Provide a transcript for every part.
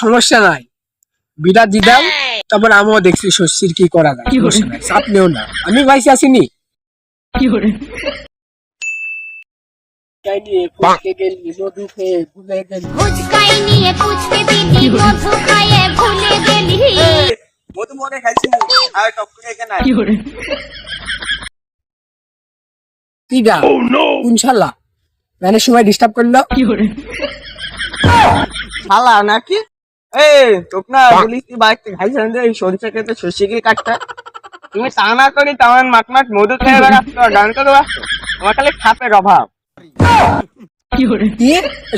সমস্যা নাই। বিড়া দিদাম তারপর আমিও দেখছি শস্যির কি করা যায়। চাপ নেও না। আমি ভাইসি আসিনি। মধু মনে খাইছি আর টপ করে? ইনশাল্লাহ। ম্যানের সময় ডিস্টার্ব করল। শালা নাকি? এ তোক না বলিস তুই? বাইক থেকে খাইছিলাম এই সরিষা খেতে সর্ষে গিয়ে কাটটা? তুমি তা না করি তেমন মধু খেয়ে বেড়াচ্ছ গান করে বেড়াচ্ছ আমার খালি খাপের অভাব। কি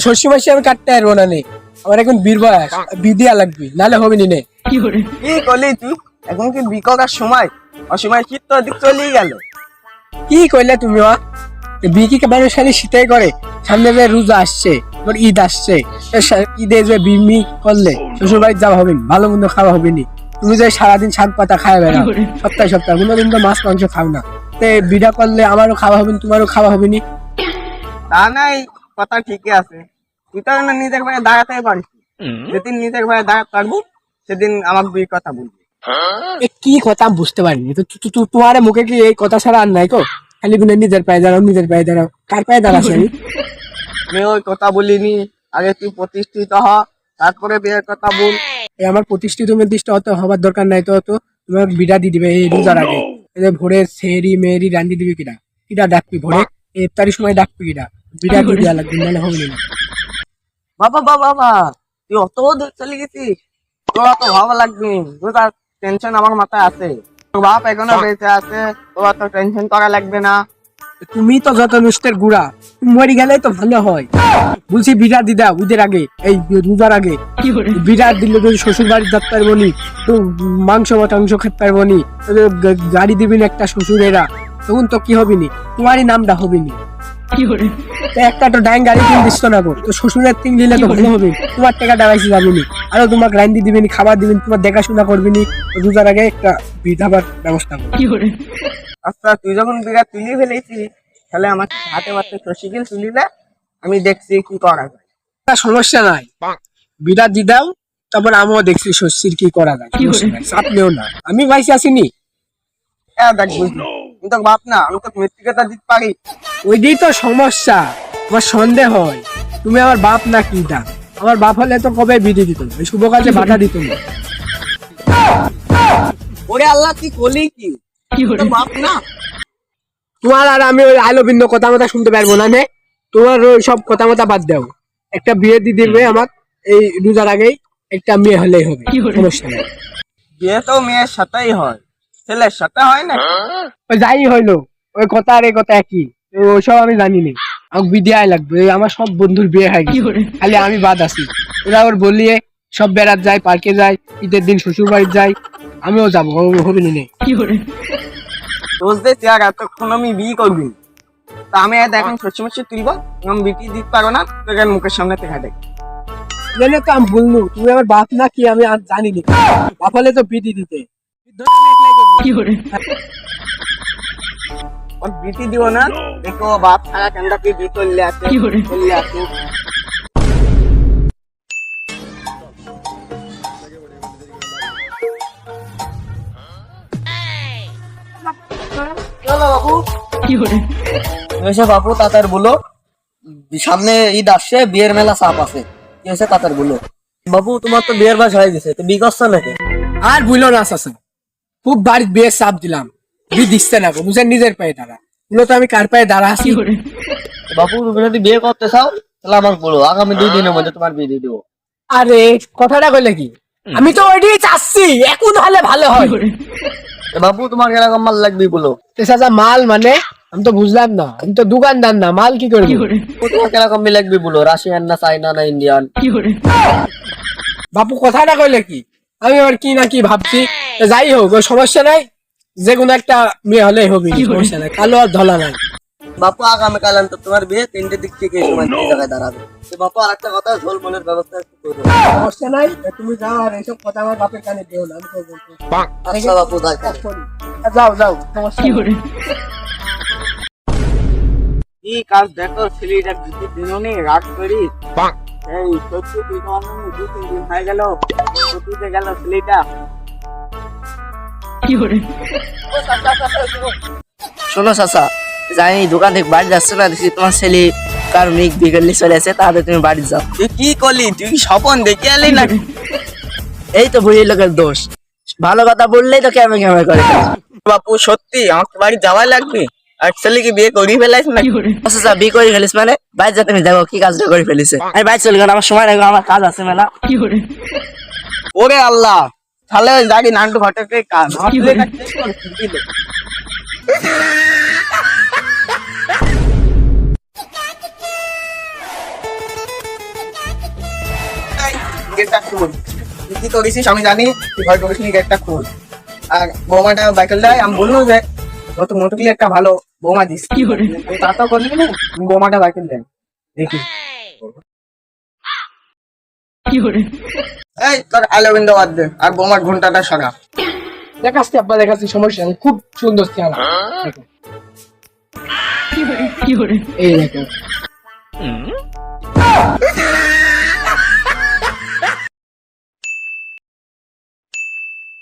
শস্য মাসে আমি কাটতে পারব না নে। আমার এখন বীর বয়স বিদিয়া লাগবে নাহলে হবে নি নে। কি করলি তুই? এখন কি বিককার সময়? অসময় শীত তো দিক চলেই গেল। কি কইলে তুমি মা? বিকি কে মানুষ খালি শীতাই করে সামনে রোজা আসছে। তোর ঈদ আসছে। ঈদে যে বিমি করলে শ্বশুর বাড়ির যাওয়া হবে ভালো মন্দ খাওয়া হবে নি তুমি যে সারাদিন শাক পাতা খায় বেড়াও সপ্তাহে সপ্তাহে কোনোদিন তো মাছ মাংস খাও না। তে বিড়া করলে আমারও খাওয়া হবে তোমারও খাওয়া হবে নি তা নাই কথা ঠিকই আছে। তুই তো না নিজের ভাই দাঁড়াতে পারিস। যেদিন নিজের ভাই দাঁড়াতে পারব সেদিন আমাকে দুই কথা বলবি। কি কথা বুঝতে পারিনি। তো তোমার মুখে কি এই কথা ছাড়া আর নাই কো? খালি গুনে নিজের পায়ে দাঁড়াও নিজের পায়ে দাঁড়াও। কার পায়ে দাঁড়াচ্ছি আমি? আমি ওই কথা বলিনি আগে তুই প্রতিষ্ঠিত হ তারপরে বিয়ের কথা বল। এই আমার প্রতিষ্ঠিত নির্দিষ্ট হতে হবার দরকার নাই তো তো তোমার বিড়া দিয়ে দিবে এই রোজার আগে। এই ভোরে সেরি মেরি রান্দি দিবি কিনা? কিটা ডাকবি ভোরে? ইফতারির সময় ডাকবি কিটা বিড়া দিয়ে দেওয়া লাগবে নাহলে হবে না। বাবা বাবা বাবা তুই অত দূর চলে গেছিস? তোর অত ভালো লাগবে তোর টেনশন আমার মাথায় আছে। তোর বাপ এখনও বেঁচে আছে তোর অত টেনশন করা লাগবে না। তুমি তো যত নুষ্টের গুড়া মরে গেলেই তো ভালো হয়। বলছি বিড়া দিদা উদের আগে এই রোজার আগে। বিড়া দিলে শ্বশুর বাড়ি যেতে পারব নি তো মাংস মাংস খেতে পারব নি গাড়ি দিবি না একটা শ্বশুরেরা তখন তো কি হবি নি তোমারই নামটা হবি নি তো একটা তো ডাইং গাড়ি কিনে দিস না গো তো শ্বশুরের তিন দিলে তো ভালো হবে। তোমার টাকা ডাকাইছি যাবি নি আরও তোমাকে রান্দি দিবি নি খাবার দিবি তোমার দেখাশোনা করবি নি রোজার আগে একটা বিধাবার ব্যবস্থা করো। আচ্ছা তুই যখন বিরাট তুলি ফেলেছিস। তাহলে আমার হাতে মাত্র শশিকিল তুলিলে আমি দেখছি কি করা যায়। তা সমস্যা নাই। বিড়া দি দাও তারপর আমিও দেখছি শস্যির কি করা যায়। সমস্যা চাপ নেও না। আমি ভাইসি আসিনি। এ দেখ বুঝলি। বাপ না আমি তো মৃত্তিকাটা দিতে পারি। ওইটাই তো সমস্যা। আমার সন্দেহ হয়। তুমি আমার বাপ না কি দা? আমার বাপ হলে তো কবে বিধি দিত? না শুভ কাজে বাধা দিত না। ওরে আল্লাহ তুই করলি কি? বাপ না। তোমার আর আমি ওই আলো বিন্দু কথা মতো শুনতে পারব না নে? তোমার ওই সব কথা মতো বাদ দাও। একটা বিয়ে দিয়ে দিবে আমার এই রোজার আগেই একটা মেয়ে হলেই হবে সমস্যা নেই। বিয়ে তো মেয়ের সাথেই হয় ছেলের সাথে হয় না? ওই যাই হইল ওই কথা আর এই কথা একই ওইসব আমি জানি না আমাকে বিদিয়ায় লাগবে আমার সব বন্ধুর বিয়ে হয়ে খালি আমি বাদ আছি। ওরা ওর বলিয়ে সব বেড়াত যায় পার্কে যায় ঈদের দিন শ্বশুর বাড়ি যায় আমিও যাব হবে নি। নে দোষ দে তুই আর এতক্ষণ আমি বিয়ে করবি তা আমি আর এখন তুলব আমি বিটি দিতে পারব না তোকে মুখের সামনে থেকে দেখ জেনে তো আমি বললু তুমি আমার বাপ না কি আমি আর জানি না বাপ হলে তো বিধি দিতে। ওর বিটি দিব না দেখো বাপ ছাড়া কেনটা কি বিয়ে করলে আছে করলে আছে। বাবু। বাবু? তাতার বলো। সামনে ঈদ আসছে বিয়ের মেলা চাপ আছে। কি হয়েছে তাতার বলো? বাবু তোমার তো বিয়ের বয়স হয়ে গেছে তো বিয়ে করছ নাকি? আর বুঝলো না চাচা। খুব বাড়ির বিয়ে চাপ দিলাম। দিচ্ছে না গো নিজের পায়ে দাঁড়া বলো তো আমি কার পায়ে দাঁড়া আছি? বাবু তুমি যদি বিয়ে করতে চাও তাহলে আমাকে বলো। আগামী দুই দিনের মধ্যে তোমার বিয়ে দিয়ে দেবো। আরে কথাটা কইলে কি? আমি তো ওইটাই চাচ্ছি এখন হলে ভালো হয়। বাবু তোমার এরকম মাল লাগবে বলো? চাচা মাল মানে? আমি তো বুঝলাম না। আমি তো দোকানদার না মাল কি করব? তোমার কীরকম মিল লাগবে বলো? রাশিয়ান না চাইনা না ইন্ডিয়ান? বাপু কথাটা কইলে কি? আমি আবার কি না কি ভাবছি? যাই হোক ওই সমস্যা নাই। যে কোনো একটা মেয়ে হলেই হবে সমস্যা নাই। কালো আর ধলা নাই। বাপু আগামীকাল তো তোমার বিয়ে তিনটে দিক থেকে সময় জায়গায় দাঁড়াবে। বাপু আর একটা কথা ঝোল মনের ব্যবস্থা। সমস্যা নাই তুমি যাও আর এইসব কথা আমার বাপের কানে দিও না আমি তো বলছি আচ্ছা বাপু যাই যাও যাও সমস্যা কি কাজ দেখো ছেলেটা বিটি দিনও নেই রাগ করি। এই সত্যি তুই তো দু তিন দিন হয়ে গেল সত্যিতে গেল ছেলেটা। শোনো চাচা জানি দোকান থেকে বাড়ি যাচ্ছে না দেখি তোমার ছেলে কার মেঘ বিকেলে চলে আসে তাহলে তুমি বাড়ি যাও। তুই কি করলি? তুই কি স্বপন দেখে এলি না এই তো বুড়ি লোকের দোষ। ভালো কথা বললেই তো ক্যামে ক্যামে করে বাপু সত্যি আমাকে বাড়ি যাওয়া লাগবে। আর ছেলে কি বিয়ে করি ফেলাইস না আচ্ছা আচ্ছা, বিয়ে করে ফেলিস মানে? বাইরে যা তুমি দেখো কি কাজটা করে ফেলিছে। আমি বাইরে চলে গেলাম আমার সময় লাগবে আমার কাজ আছে মেলা। ওরে আল্লাহ তাহলে ওই জাগি নান্টু ঘটকের কাজ। আমার গেটটা খুল। তুই কি করেছিস? আমি জানি তুই গেটটা খুল। আর বৌমাটা বাইকেল দেয় আমি বলল যে ও তো মোটরলি একটা ভালো বৌমা দিস। তুই তা তো করলি না? বৌমাটা বাইকেল দেয়। দেখি। এই তোর আলোবিন্দু বাদ দে আর বোমার ঘন্টাটা সরা। দেখাচ্ছি আব্বা দেখাচ্ছি সমস্যা নেই। খুব সুন্দর চেহারা। দেখো। এই দেখো।